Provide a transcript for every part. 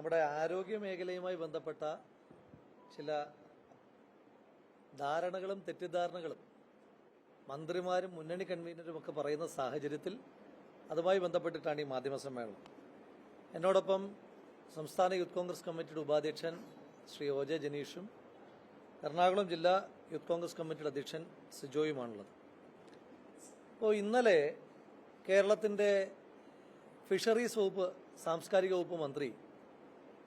നമ്മുടെ ആരോഗ്യ മേഖലയുമായി ബന്ധപ്പെട്ട ചില ധാരണകളും തെറ്റിദ്ധാരണകളും മന്ത്രിമാരും മുന്നണി കൺവീനറും ഒക്കെ പറയുന്ന സാഹചര്യത്തിൽ അതുമായി ബന്ധപ്പെട്ടിട്ടാണ് ഈ മാധ്യമ സമ്മേളനം. എന്നോടൊപ്പം സംസ്ഥാന യൂത്ത് കോൺഗ്രസ് കമ്മിറ്റിയുടെ ഉപാധ്യക്ഷൻ ശ്രീ ഒ ജെ ജനീഷും എറണാകുളം ജില്ലാ യൂത്ത് കോൺഗ്രസ് കമ്മിറ്റിയുടെ അധ്യക്ഷൻ സിജോയുമാണുള്ളത്. അപ്പോൾ ഇന്നലെ കേരളത്തിന്റെ ഫിഷറീസ് വകുപ്പ് സാംസ്കാരിക വകുപ്പ് മന്ത്രി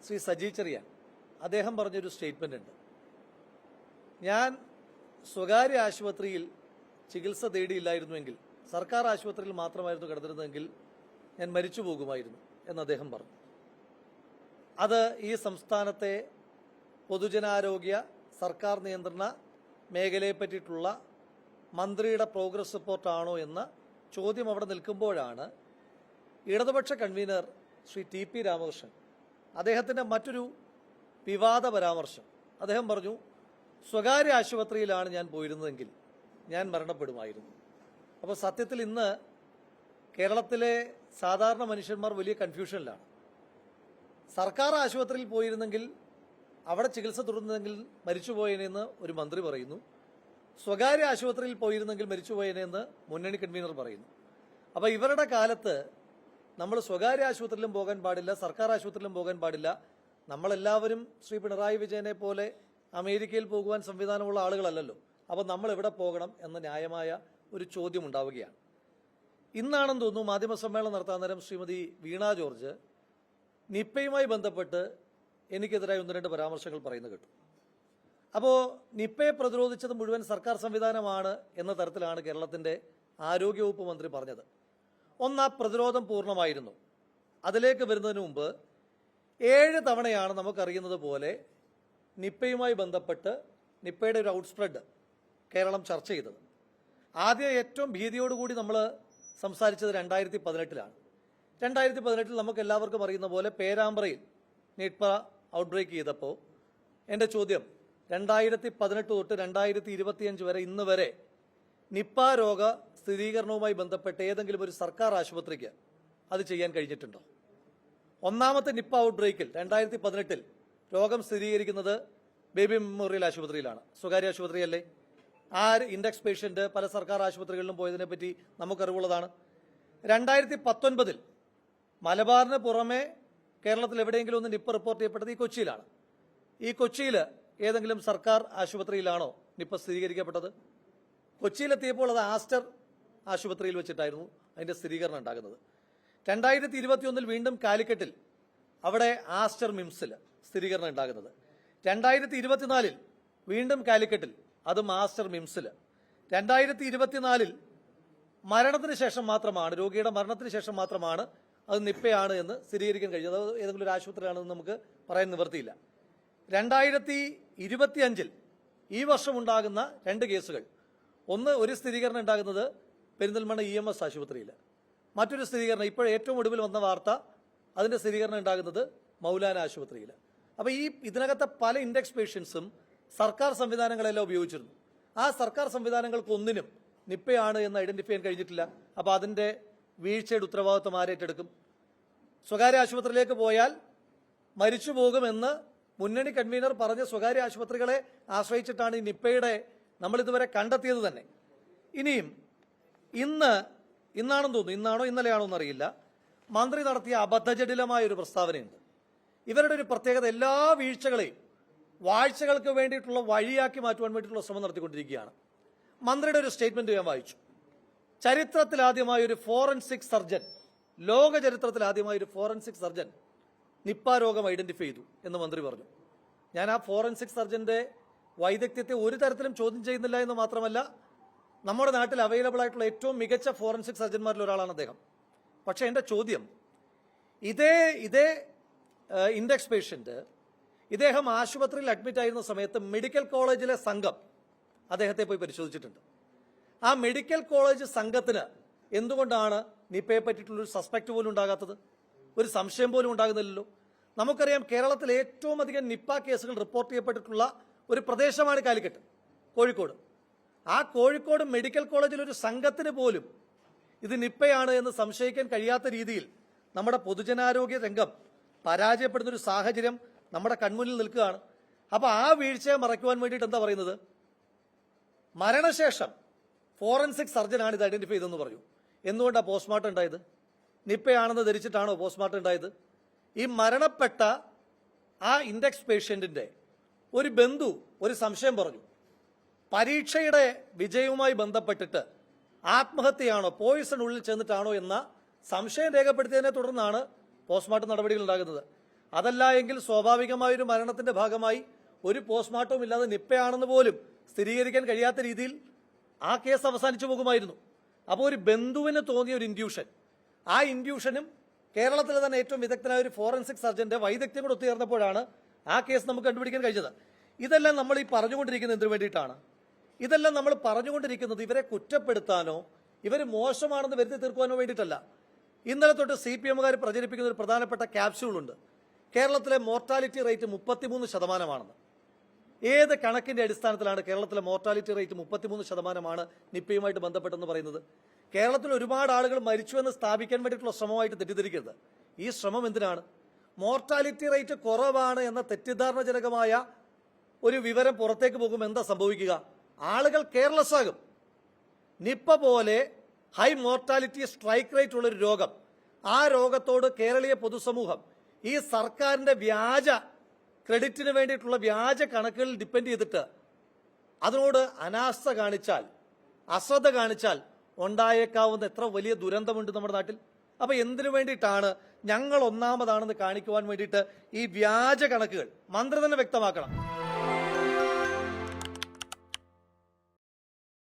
ശ്രീ സജി ചെറിയാൻ. അദ്ദേഹം പറഞ്ഞൊരു സ്റ്റേറ്റ്മെന്റ് ഉണ്ട്. ഞാൻ സ്വകാര്യ ആശുപത്രിയിൽ ചികിത്സ തേടിയില്ലായിരുന്നുവെങ്കിൽ സർക്കാർ ആശുപത്രിയിൽ മാത്രമായിരുന്നു കിടന്നിരുന്നതെങ്കിൽ ഞാൻ മരിച്ചു പോകുമായിരുന്നു എന്ന് അദ്ദേഹം പറഞ്ഞു. അത് ഈ സംസ്ഥാനത്തെ പൊതുജനാരോഗ്യ സർക്കാർ നിയന്ത്രണ മേഖലയെ പറ്റിയിട്ടുള്ള മന്ത്രിയുടെ പ്രോഗ്രസ് റിപ്പോർട്ടാണോ എന്ന ചോദ്യം അവിടെ നിൽക്കുമ്പോഴാണ് ഇടതുപക്ഷ convener Shri T P Ramakrishnan അദ്ദേഹത്തിന്റെ മറ്റൊരു വിവാദ പരാമർശം. അദ്ദേഹം പറഞ്ഞു സ്വകാര്യ ആശുപത്രിയിലാണ് ഞാൻ പോയിരുന്നതെങ്കിൽ ഞാൻ മരണപ്പെടുമായിരുന്നു. അപ്പോൾ സത്യത്തിൽ ഇന്ന് കേരളത്തിലെ സാധാരണ മനുഷ്യന്മാർ വലിയ കൺഫ്യൂഷനിലാണ്. സർക്കാർ ആശുപത്രിയിൽ പോയിരുന്നെങ്കിൽ അവിടെ ചികിത്സ തുടർന്നെങ്കിൽ മരിച്ചുപോയനെന്ന് ഒരു മന്ത്രി പറയുന്നു. സ്വകാര്യ ആശുപത്രിയിൽ പോയിരുന്നെങ്കിൽ മരിച്ചുപോയനെന്ന് മുന്നണി കൺവീനർ പറയുന്നു. അപ്പോൾ ഇവരുടെ കാലത്ത് നമ്മൾ സ്വകാര്യ ആശുപത്രിയിലും പോകാൻ പാടില്ല സർക്കാർ ആശുപത്രിയിലും പോകാൻ പാടില്ല. നമ്മളെല്ലാവരും ശ്രീ പിണറായി വിജയനെ പോലെ അമേരിക്കയിൽ പോകുവാൻ സംവിധാനമുള്ള ആളുകളല്ലല്ലോ. അപ്പോൾ നമ്മൾ എവിടെ പോകണം എന്ന ന്യായമായ ഒരു ചോദ്യം ഉണ്ടാവുകയാണ്. ഇന്നാണെന്ന് തോന്നുന്നു മാധ്യമ സമ്മേളനം നടത്താൻ നേരം ശ്രീമതി വീണ ജോർജ് നിപ്പയുമായി ബന്ധപ്പെട്ട് എനിക്കെതിരായി ഒന്ന് രണ്ട് പരാമർശങ്ങൾ പറയുന്നത് കേട്ടു. അപ്പോൾ നിപ്പയെ പ്രതിരോധിച്ചത് മുഴുവൻ സർക്കാർ സംവിധാനമാണ് എന്ന തരത്തിലാണ് കേരളത്തിന്റെ ആരോഗ്യവകുപ്പ് മന്ത്രി പറഞ്ഞത്. ഒന്ന് ആ പ്രതിരോധം പൂർണമായിരുന്നു. അതിലേക്ക് വരുന്നതിന് മുമ്പ് ഏഴ് തവണയാണ് നമുക്കറിയുന്നത് പോലെ നിപ്പയുമായി ബന്ധപ്പെട്ട് നിപ്പയുടെ ഒരു ഔട്ട്സ്പ്രെഡ് കേരളം ചർച്ച ചെയ്തത്. ആദ്യം ഏറ്റവും ഭീതിയോടുകൂടി നമ്മൾ സംസാരിച്ചത് രണ്ടായിരത്തി പതിനെട്ടിലാണ് രണ്ടായിരത്തി പതിനെട്ടിൽ നമുക്ക് എല്ലാവർക്കും അറിയുന്ന പോലെ പേരാമ്പ്രയിൽ നിപ്പ ഔട്ട്ബ്രേക്ക് ചെയ്തപ്പോൾ എന്റെ ചോദ്യം രണ്ടായിരത്തി പതിനെട്ട് തൊട്ട് രണ്ടായിരത്തി ഇരുപത്തിയഞ്ച് വരെ ഇന്ന് വരെ നിപ്പ രോഗ സ്ഥിരീകരണവുമായി ബന്ധപ്പെട്ട് ഏതെങ്കിലും ഒരു സർക്കാർ ആശുപത്രിക്ക് അത് ചെയ്യാൻ കഴിഞ്ഞിട്ടുണ്ടോ? ഒന്നാമത്തെ നിപ്പ ഔട്ട് ബ്രേക്കിൽ രണ്ടായിരത്തി പതിനെട്ടിൽ രോഗം സ്ഥിരീകരിക്കുന്നത് ബേബി മെമ്മോറിയൽ ആശുപത്രിയിലാണ്. സ്വകാര്യ ആശുപത്രിയല്ലേ? ആ ഇൻഡെക്സ് പേഷ്യന്റ് പല സർക്കാർ ആശുപത്രികളിലും പോയതിനെ പറ്റി നമുക്കറിവുള്ളതാണ്. രണ്ടായിരത്തി പത്തൊൻപതിൽ മലബാറിന് പുറമെ കേരളത്തിൽ എവിടെയെങ്കിലും ഒന്ന് നിപ്പ റിപ്പോർട്ട് ചെയ്യപ്പെട്ടത് ഈ കൊച്ചിയിലാണ്. ഈ കൊച്ചിയിൽ ഏതെങ്കിലും സർക്കാർ ആശുപത്രിയിലാണോ നിപ്പ സ്ഥിരീകരിക്കപ്പെട്ടത്? കൊച്ചിയിലെത്തിയപ്പോൾ അത് ആസ്റ്റർ ആശുപത്രിയിൽ വെച്ചിട്ടായിരുന്നു അതിന്റെ സ്ഥിരീകരണം ഉണ്ടാകുന്നത്. രണ്ടായിരത്തി ഇരുപത്തിയൊന്നിൽ വീണ്ടും കാലിക്കറ്റിൽ അവിടെ ആസ്റ്റർ മിംസിൽ സ്ഥിരീകരണം ഉണ്ടാകുന്നത്. രണ്ടായിരത്തി ഇരുപത്തിനാലിൽ വീണ്ടും കാലിക്കറ്റിൽ അത് മാസ്റ്റർ മിംസിൽ. രണ്ടായിരത്തി ഇരുപത്തിനാലിൽ മരണത്തിന് ശേഷം മാത്രമാണ് രോഗിയുടെ മരണത്തിന് ശേഷം മാത്രമാണ് അത് നിപ്പയാണ് എന്ന് സ്ഥിരീകരിക്കാൻ കഴിഞ്ഞത്. അത് ഏതെങ്കിലും ഒരു ആശുപത്രിയാണെന്ന് നമുക്ക് പറയാൻ നിവർത്തിയില്ല രണ്ടായിരത്തി ഇരുപത്തിയഞ്ചിൽ ഈ വർഷം ഉണ്ടാകുന്ന രണ്ട് കേസുകൾ. ഒന്ന് ഒരു സ്ഥിരീകരണം ഉണ്ടാകുന്നത് പെരിന്തൽമണ്ണ ഇ എം എസ് ആശുപത്രിയിൽ. മറ്റൊരു സ്ഥിരീകരണം ഇപ്പോൾ ഏറ്റവും ഒടുവിൽ വന്ന വാർത്ത അതിന്റെ സ്ഥിരീകരണം ഉണ്ടാകുന്നത് മൗലാന ആശുപത്രിയിൽ. അപ്പോൾ ഈ ഇതിനകത്തെ പല ഇൻഡെക്സ് പേഷ്യൻസും സർക്കാർ സംവിധാനങ്ങളെല്ലാം ഉപയോഗിച്ചിരുന്നു. ആ സർക്കാർ സംവിധാനങ്ങൾക്കൊന്നിനും നിപ്പയാണ് എന്ന് ഐഡന്റിഫൈ ചെയ്യാൻ കഴിഞ്ഞിട്ടില്ല. അപ്പോൾ അതിന്റെ വീഴ്ചയുടെ ഉത്തരവാദിത്വം ആരേറ്റെടുക്കും? സ്വകാര്യ ആശുപത്രിയിലേക്ക് പോയാൽ മരിച്ചു പോകുമെന്ന് മുന്നണി കൺവീനർ പറഞ്ഞ സ്വകാര്യ ആശുപത്രികളെ ആശ്രയിച്ചിട്ടാണ് ഈ നിപ്പയുടെ നമ്മൾ ഇതുവരെ കണ്ടെത്തിയത് തന്നെ. ഇനിയും ഇന്ന് ഇന്നാണെന്ന് തോന്നുന്നു. ഇന്നാണോ ഇന്നലെയാണോ എന്നറിയില്ല. മന്ത്രി നടത്തിയ അബദ്ധജടിലമായ ഒരു പ്രസ്താവനയുണ്ട്. ഇവരുടെ ഒരു പ്രത്യേകത എല്ലാ വീഴ്ചകളെയും വാഴ്ചകൾക്ക് വേണ്ടിയിട്ടുള്ള വഴിയാക്കി മാറ്റുവാൻ വേണ്ടിയിട്ടുള്ള ശ്രമം നടത്തിക്കൊണ്ടിരിക്കുകയാണ്. മന്ത്രിയുടെ ഒരു സ്റ്റേറ്റ്മെന്റ് ഞാൻ വായിച്ചു. ചരിത്രത്തിൽ ആദ്യമായ ഒരു ഫോറൻസിക് സർജൻ ലോക ചരിത്രത്തിൽ ആദ്യമായ ഒരു ഫോറൻസിക് സർജൻ നിപ്പ രോഗം ഐഡന്റിഫൈ ചെയ്തു എന്ന് മന്ത്രി പറഞ്ഞു. ഞാൻ ആ ഫോറൻസിക് സർജന്റെ വൈദഗ്ധ്യത്തെ ഒരു തരത്തിലും ചോദ്യം ചെയ്യുന്നില്ല എന്ന് മാത്രമല്ല നമ്മുടെ നാട്ടിൽ അവൈലബിൾ ആയിട്ടുള്ള ഏറ്റവും മികച്ച ഫോറൻസിക് സർജന്മാരിൽ ഒരാളാണ് അദ്ദേഹം. പക്ഷേ എന്റെ ചോദ്യം ഇതേ ഇതേ ഇൻഡെക്സ് പേഷ്യന്റ് ഇദ്ദേഹം ആശുപത്രിയിൽ അഡ്മിറ്റ് ആയിരുന്ന സമയത്ത് മെഡിക്കൽ കോളേജിലെ സംഘം അദ്ദേഹത്തെ പോയി പരിശോധിച്ചിട്ടുണ്ട്. ആ മെഡിക്കൽ കോളേജ് സംഘത്തിന് എന്തുകൊണ്ടാണ് നിപ്പയെ പറ്റിയിട്ടുള്ളൊരു സസ്പെക്ട് പോലും ഉണ്ടാകാത്തത്? ഒരു സംശയം പോലും ഉണ്ടാകുന്നില്ലല്ലോ. നമുക്കറിയാം കേരളത്തിൽ ഏറ്റവും അധികം നിപ്പ കേസുകൾ റിപ്പോർട്ട് ചെയ്യപ്പെട്ടിട്ടുള്ള ഒരു പ്രദേശമാണ് കാലിക്കറ്റ് കോഴിക്കോട്. ആ കോഴിക്കോട് മെഡിക്കൽ കോളേജിൽ ഒരു സംഘത്തിന് പോലും ഇത് നിപ്പയാണ് എന്ന് സംശയിക്കാൻ കഴിയാത്ത രീതിയിൽ നമ്മുടെ പൊതുജനാരോഗ്യ രംഗം പരാജയപ്പെടുന്ന ഒരു സാഹചര്യം നമ്മുടെ കൺമുന്നിൽ നിൽക്കുകയാണ്. അപ്പൊ ആ വീഴ്ചയെ മറയ്ക്കുവാൻ വേണ്ടിയിട്ട് എന്താ പറയുന്നത്? മരണശേഷം ഫോറൻസിക് സർജനാണ് ഇത് ഐഡന്റിഫൈ ചെയ്തെന്ന് പറഞ്ഞു. എന്തുകൊണ്ടാണ് പോസ്റ്റ്മോർട്ടം ഉണ്ടായത്? നിപ്പയാണെന്ന് ധരിച്ചിട്ടാണോ പോസ്റ്റ്മോർട്ടം ഉണ്ടായത്? ഈ മരണപ്പെട്ട ആ ഇൻഡെക്സ് പേഷ്യന്റിന്റെ ഒരു ബന്ധു ഒരു സംശയം പറഞ്ഞു. പരീക്ഷയുടെ വിജയവുമായി ബന്ധപ്പെട്ടിട്ട് ആത്മഹത്യയാണോ പോയിസൺ ഉള്ളിൽ ചെന്നിട്ടാണോ എന്ന സംശയം രേഖപ്പെടുത്തിയതിനെ തുടർന്നാണ് പോസ്റ്റ്മോർട്ടം നടപടികൾ ഉണ്ടാകുന്നത്. അതല്ല എങ്കിൽ സ്വാഭാവികമായ ഒരു മരണത്തിന്റെ ഭാഗമായി ഒരു പോസ്റ്റ്മോർട്ടവും ഇല്ലാതെ നിപ്പയാണെന്ന് പോലും സ്ഥിരീകരിക്കാൻ കഴിയാത്ത രീതിയിൽ ആ കേസ് അവസാനിച്ചു പോകുമായിരുന്നു. അപ്പോൾ ഒരു ബന്ധുവിന് തോന്നിയ ഒരു ഇൻഡ്യൂഷൻ ആ ഇൻഡ്യൂഷനും കേരളത്തിലെ തന്നെ ഏറ്റവും വിദഗ്ധനായ ഒരു ഫോറൻസിക് സർജന്റെ വൈദഗ്ധ്യം കൂടെ ഒത്തുചേർന്നപ്പോഴാണ് ആ കേസ് നമുക്ക് കണ്ടുപിടിക്കാൻ കഴിഞ്ഞത്. ഇതെല്ലാം നമ്മൾ ഈ പറഞ്ഞുകൊണ്ടിരിക്കുന്നത് എന്തിനു വേണ്ടിയിട്ടാണ്? ഇതെല്ലാം നമ്മൾ പറഞ്ഞുകൊണ്ടിരിക്കുന്നത് ഇവരെ കുറ്റപ്പെടുത്താനോ ഇവർ മോശമാണെന്ന് വരുത്തി തീർക്കുവാനോ വേണ്ടിയിട്ടല്ല. ഇന്നലെ തൊട്ട് സി പി എമ്മുകാർ പ്രചരിപ്പിക്കുന്ന ഒരു പ്രധാനപ്പെട്ട ക്യാപ്സ്യൂളുണ്ട്. കേരളത്തിലെ മോർട്ടാലിറ്റി റേറ്റ് മുപ്പത്തിമൂന്ന് ശതമാനമാണെന്ന്. ഏത് കണക്കിന്റെ അടിസ്ഥാനത്തിലാണ് കേരളത്തിലെ മോർട്ടാലിറ്റി റേറ്റ് മുപ്പത്തിമൂന്ന് ശതമാനമാണ് നിപ്പയുമായിട്ട് ബന്ധപ്പെട്ടെന്ന് പറയുന്നത്? കേരളത്തിൽ ഒരുപാട് ആളുകൾ മരിച്ചു എന്ന് സ്ഥാപിക്കാൻ വേണ്ടിയിട്ടുള്ള ശ്രമമായിട്ട് തെറ്റിദ്ധരിക്കരുത്. ഈ ശ്രമം എന്തിനാണ്? മോർട്ടാലിറ്റി റേറ്റ് കുറവാണ് എന്ന തെറ്റിദ്ധാരണജനകമായ ഒരു വിവരം പുറത്തേക്ക് പോകുമ്പോൾ എന്താ സംഭവിക്കുക? ആളുകൾ കെയർലെസ് ആകും. നിപ്പ പോലെ ഹൈ മോർട്ടാലിറ്റി സ്ട്രൈക്ക് റേറ്റ് ഉള്ളൊരു രോഗം. ആ രോഗത്തോട് കേരളീയ പൊതുസമൂഹം ഈ സർക്കാരിന്റെ വ്യാജ ക്രെഡിറ്റിന് വേണ്ടിയിട്ടുള്ള വ്യാജ കണക്കുകളിൽ ഡിപ്പെൻഡ് ചെയ്തിട്ട് അതിനോട് അനാസ്ഥ കാണിച്ചാൽ അശ്രദ്ധ കാണിച്ചാൽ ഉണ്ടായേക്കാവുന്ന എത്ര വലിയ ദുരന്തമുണ്ട് നമ്മുടെ നാട്ടിൽ? അപ്പൊ എന്തിനു വേണ്ടിയിട്ടാണ് ഞങ്ങൾ ഒന്നാമതാണെന്ന് കാണിക്കുവാൻ വേണ്ടിയിട്ട് ഈ വ്യാജ കണക്കുകൾ? മന്ത്രി തന്നെ വ്യക്തമാക്കണം.